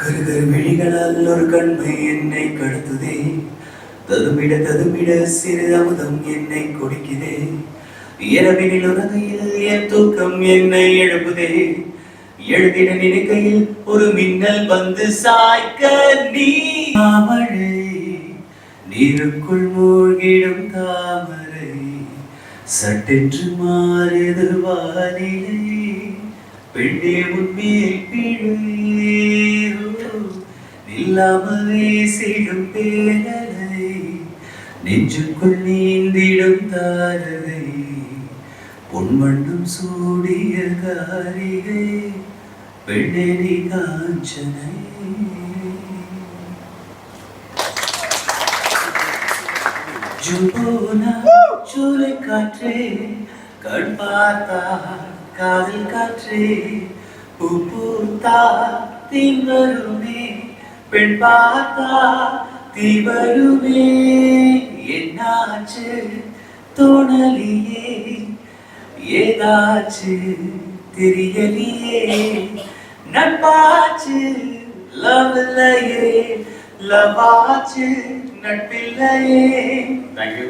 கருதர் விழிகளால் ஒரு கண்மை என்னை கடத்துதே. ததுமிட ததுமிட சிறு அமுதம் என்னை கொடுக்கிறே இரவினில் உறகையில் என் தூக்கம் என்னை எழுப்புதே. எழுதிட நினைக்கையில் ஒரு மின்னல் வந்து சாய்க்க நீ தாமரை நீருக்குள் மூழ்கிடும் தாமரை. சட்டென்று மாறுது வானிலை. பெண்ணே உன்மேல் பிழையோ இல்லாமல் வீசிடும் பேரலை நெஞ்சுக்குள் நீந்திடும் தாரதை பொன்வண்ணும் சூடிய காரிகை பெண்ணே காஞ்சனை. ஜுபோனா சூலை காற்றே கண் பார்த்தா காதல் காற்றே பூ பூத்தா தீ வருமே. பெண் பார்த்தா தீ வருமே என்னாச்சு? தோணலியே. ஏதாச்சு? தெரியலியே. நட்பாச்சு? லவ் இல்லையே லவ் ஆச்சு நட்பில்லையே தேங்க்யூ